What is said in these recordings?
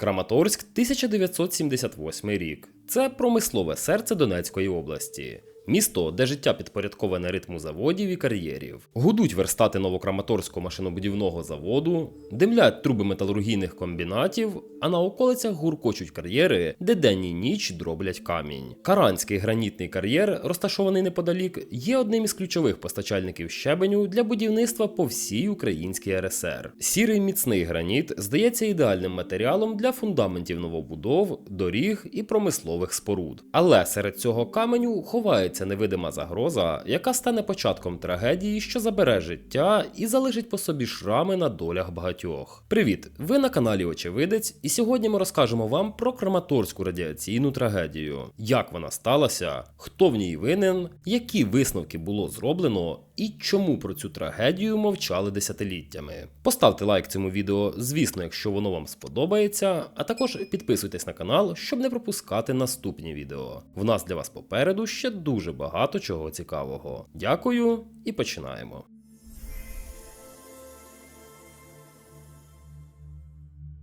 Краматорськ 1978 рік. Це промислове серце Донецької області. Місто, де життя підпорядковане ритму заводів і кар'єрів. Гудуть верстати новокраматорського машинобудівного заводу, димлять труби металургійних комбінатів, а на околицях гуркочуть кар'єри, де день і ніч дроблять камінь. Каранський гранітний кар'єр, розташований неподалік, є одним із ключових постачальників щебеню для будівництва по всій українській РСР. Сірий міцний граніт здається ідеальним матеріалом для фундаментів новобудов, доріг і промислових споруд. Але серед цього каменю ховається невидима загроза, яка стане початком трагедії, що забере життя і залишить по собі шрами на долях багатьох. Привіт! Ви на каналі Очевидець, і сьогодні ми розкажемо вам про Краматорську радіаційну трагедію, як вона сталася, хто в ній винен, які висновки було зроблено і чому про цю трагедію мовчали десятиліттями. Поставте лайк цьому відео, звісно, якщо воно вам сподобається, а також підписуйтесь на канал, щоб не пропускати наступні відео. В нас для вас попереду ще дуже багато чого цікавого. Дякую і починаємо.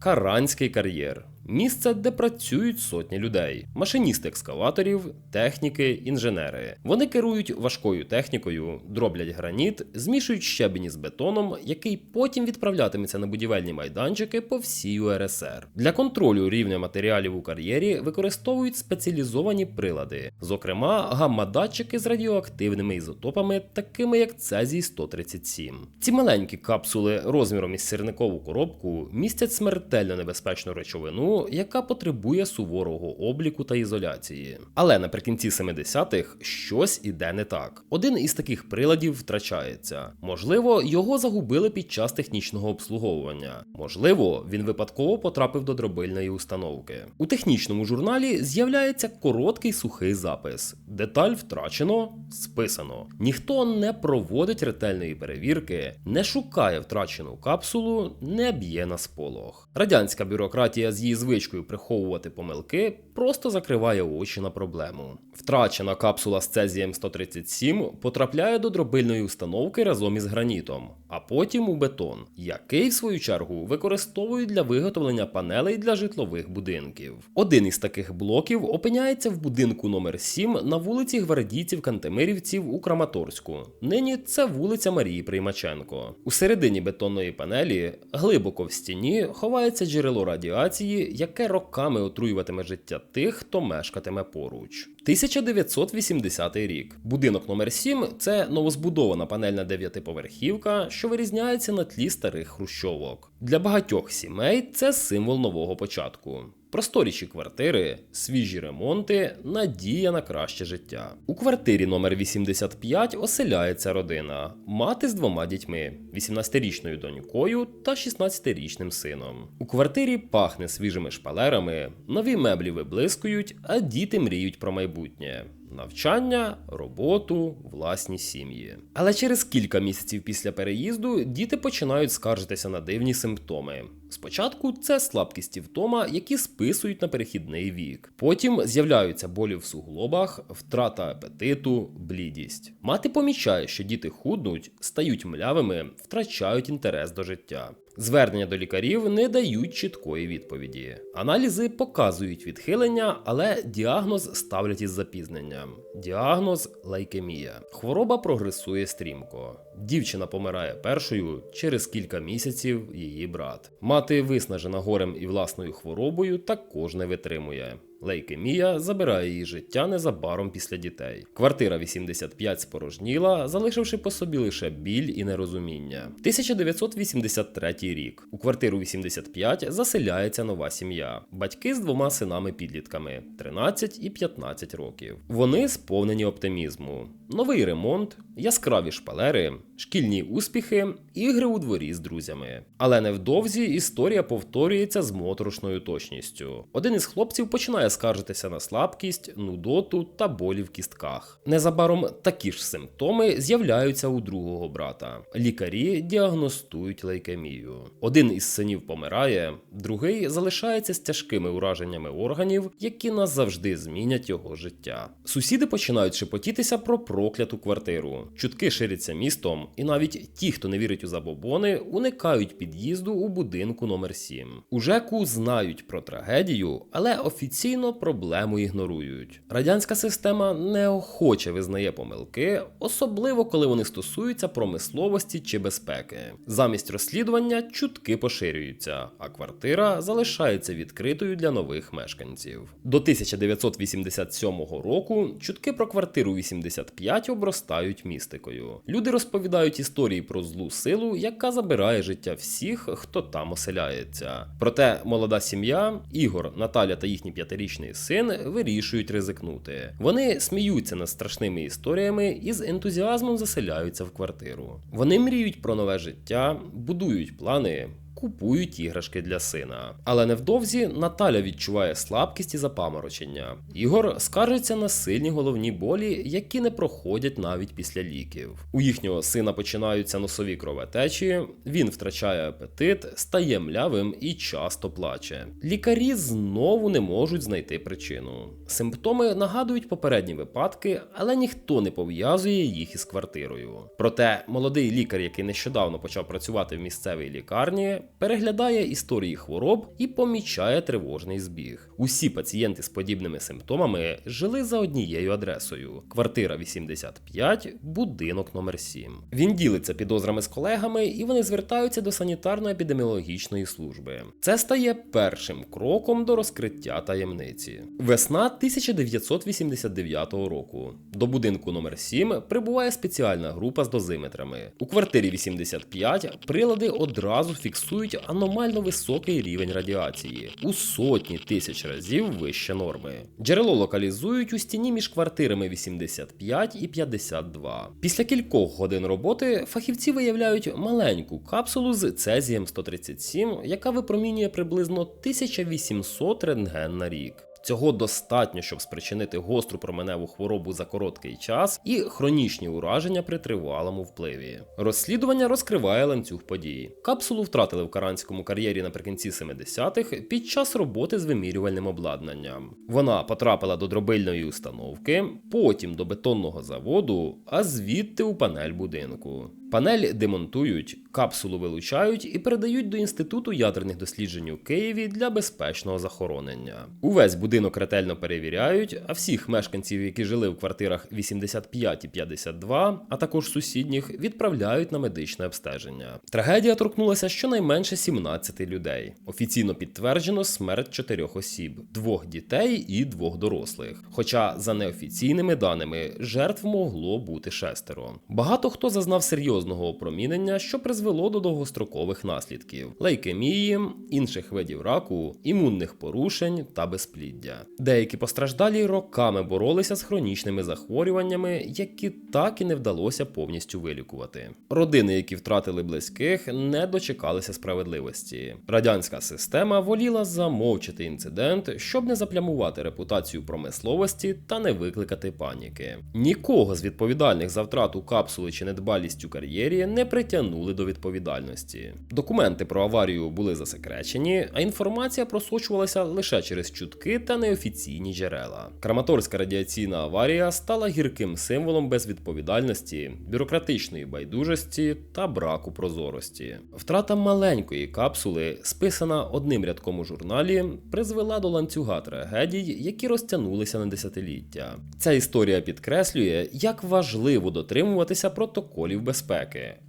Каранський кар'єр місце, де працюють сотні людей: машиністи екскаваторів, техніки, інженери. Вони керують важкою технікою, дроблять граніт, змішують щебені з бетоном, який потім відправлятиметься на будівельні майданчики по всій УРСР. Для контролю рівня матеріалів у кар'єрі використовують спеціалізовані прилади, зокрема гамма-датчики з радіоактивними ізотопами, такими як Цезій 137. Ці маленькі капсули розміром із сірникову коробку містять смертельно небезпечну речовину яка потребує суворого обліку та ізоляції. Але наприкінці 70-х щось іде не так. Один із таких приладів втрачається. Можливо, його загубили під час технічного обслуговування. Можливо, він випадково потрапив до дробильної установки. У технічному журналі з'являється короткий сухий запис. Деталь втрачено, списано. Ніхто не проводить ретельної перевірки, не шукає втрачену капсулу, не б'є на сполох. Радянська бюрократія з її звичкою приховувати помилки просто закриває очі на проблему. Втрачена капсула з цезієм 137 потрапляє до дробильної установки разом із гранітом, а потім у бетон, який, в свою чергу, використовують для виготовлення панелей для житлових будинків. Один із таких блоків опиняється в будинку номер 7 на вулиці Гвардійців Кантемирівців у Краматорську. Нині це вулиця Марії Приймаченко. У середині бетонної панелі, глибоко в стіні, ховається джерело радіації, яке роками отруюватиме життя тих, хто мешкатиме поруч. 1980 рік. Будинок номер 7 це новозбудована панельна дев'ятиповерхівка, що вирізняється на тлі старих хрущовок. Для багатьох сімей це символ нового початку. Просторіші квартири, свіжі ремонти, надія на краще життя. У квартирі номер 85 оселяється родина, мати з двома дітьми, 18-річною донькою та 16-річним сином. У квартирі пахне свіжими шпалерами, нові меблі виблискують, а діти мріють про майбутнє. Навчання, роботу, власні сім'ї. Але через кілька місяців після переїзду діти починають скаржитися на дивні симптоми. Спочатку це слабкість втома, які списують на перехідний вік. Потім з'являються болі в суглобах, втрата апетиту, блідість. Мати помічає, що діти худнуть, стають млявими, втрачають інтерес до життя. Звернення до лікарів не дають чіткої відповіді. Аналізи показують відхилення, але діагноз ставлять із запізненням. Діагноз лейкемія. Хвороба прогресує стрімко. Дівчина помирає першою через кілька місяців її брат. Мати, виснажена горем і власною хворобою, також не витримує. Лейкемія забирає її життя незабаром після дітей. Квартира 85 спорожніла, залишивши по собі лише біль і нерозуміння. 1983 рік. У квартиру 85 заселяється нова сім'я. Батьки з двома синами-підлітками 13 і 15 років. Вони сповнені оптимізму. Новий ремонт, яскраві шпалери, шкільні успіхи, ігри у дворі з друзями. Але невдовзі історія повторюється з моторошною точністю. Один із хлопців починає скаржитися на слабкість, нудоту та болі в кістках. Незабаром такі ж симптоми з'являються у другого брата. Лікарі діагностують лейкемію. Один із синів помирає, другий залишається з тяжкими ураженнями органів, які назавжди змінять його життя. Сусіди починають шепотітися про прокляту квартиру. Чутки ширяться містом, і навіть ті, хто не вірить у забобони, уникають під'їзду у будинку номер 7. У ЖЕКу знають про трагедію, але офіційно проблему ігнорують. Радянська система неохоче визнає помилки, особливо коли вони стосуються промисловості чи безпеки. Замість розслідування чутки поширюються, а квартира залишається відкритою для нових мешканців. До 1987 року чутки про квартиру 85 обростають містикою. Люди розповідають історії про злу силу, яка забирає життя всіх, хто там оселяється. Проте молода сім'я, Ігор, Наталя та їхній п'ятирічний син вирішують ризикнути. Вони сміються над страшними історіями і з ентузіазмом заселяються в квартиру. Вони мріють про нове життя, будують плани. Купують іграшки для сина. Але невдовзі Наталя відчуває слабкість і запаморочення. Ігор скаржиться на сильні головні болі, які не проходять навіть після ліків. У їхнього сина починаються носові кровотечі, він втрачає апетит, стає млявим і часто плаче. Лікарі знову не можуть знайти причину. Симптоми нагадують попередні випадки, але ніхто не пов'язує їх із квартирою. Проте молодий лікар, який нещодавно почав працювати в місцевій лікарні, переглядає історії хвороб і помічає тривожний збіг. Усі пацієнти з подібними симптомами жили за однією адресою: квартира 85, будинок номер 7. Він ділиться підозрами з колегами, і вони звертаються до санітарно-епідеміологічної служби. Це стає першим кроком до розкриття таємниці. Весна 1989 року. До будинку номер 7 прибуває спеціальна група з дозиметрами. У квартирі 85 прилади одразу фіксують аномально високий рівень радіації у сотні тисяч разів вище норми. Джерело локалізують у стіні між квартирами 85 і 52. Після кількох годин роботи фахівці виявляють маленьку капсулу з цезієм 137, яка випромінює приблизно 1800 рентген на рік. Цього достатньо, щоб спричинити гостру променеву хворобу за короткий час і хронічні ураження при тривалому впливі. Розслідування розкриває ланцюг подій. Капсулу втратили в каранському кар'єрі наприкінці 70-х під час роботи з вимірювальним обладнанням. Вона потрапила до дробильної установки, потім до бетонного заводу, а звідти у панель будинку. Панель демонтують, капсулу вилучають і передають до Інституту ядерних досліджень у Києві для безпечного захоронення. Увесь будинок ретельно перевіряють, а всіх мешканців, які жили в квартирах 85 і 52, а також сусідніх, відправляють на медичне обстеження. Трагедія торкнулася щонайменше 17 людей. Офіційно підтверджено смерть чотирьох осіб: двох дітей і двох дорослих. Хоча за неофіційними даними жертв могло бути шестеро. Багато хто зазнав серйозного опромінення, що призвело до довгострокових наслідків: лейкемії, інших видів раку, імунних порушень та безпліддя. Деякі постраждалі роками боролися з хронічними захворюваннями, які так і не вдалося повністю вилікувати. Родини, які втратили близьких, не дочекалися справедливості. Радянська система воліла замовчити інцидент, щоб не заплямувати репутацію промисловості та не викликати паніки. Нікого з відповідальних за втрату капсули чи недбалість у кар'єрі не притягнули до відповідальності. Документи про аварію були засекречені, а інформація просочувалася лише через чутки та неофіційні джерела. Краматорська радіаційна аварія стала гірким символом безвідповідальності, бюрократичної байдужості та браку прозорості. Втрата маленької капсули, списана одним рядком у журналі, призвела до ланцюга трагедій, які розтягнулися на десятиліття. Ця історія підкреслює, як важливо дотримуватися протоколів безпеки,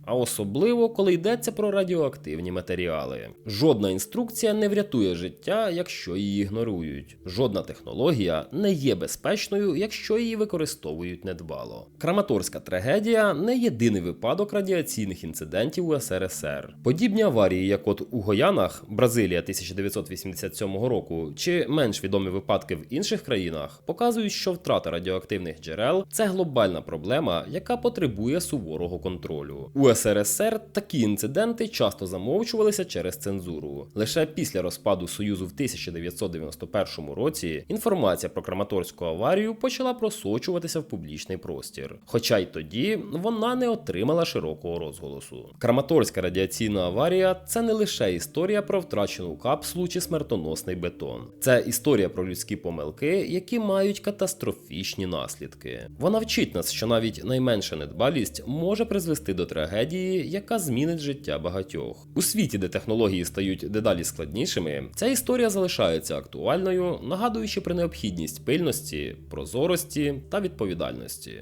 а особливо коли йдеться про радіоактивні матеріали. Жодна інструкція не врятує життя, якщо її ігнорують. Жодна технологія не є безпечною, якщо її використовують недбало. Краматорська трагедія не єдиний випадок радіаційних інцидентів у СРСР. Подібні аварії, як от у Гоянах, Бразилія 1987 року, чи менш відомі випадки в інших країнах, показують, що втрата радіоактивних джерел це глобальна проблема, яка потребує суворого контролю. Контролю. У СРСР такі інциденти часто замовчувалися через цензуру. Лише після розпаду Союзу в 1991 році інформація про Краматорську аварію почала просочуватися в публічний простір. Хоча й тоді вона не отримала широкого розголосу. Краматорська радіаційна аварія це не лише історія про втрачену капсулу чи смертоносний бетон. Це історія про людські помилки, які мають катастрофічні наслідки. Вона вчить нас, що навіть найменша недбалість може призвести до трагедії, яка змінить життя багатьох. У світі, де технології стають дедалі складнішими, ця історія залишається актуальною, нагадуючи про необхідність пильності, прозорості та відповідальності.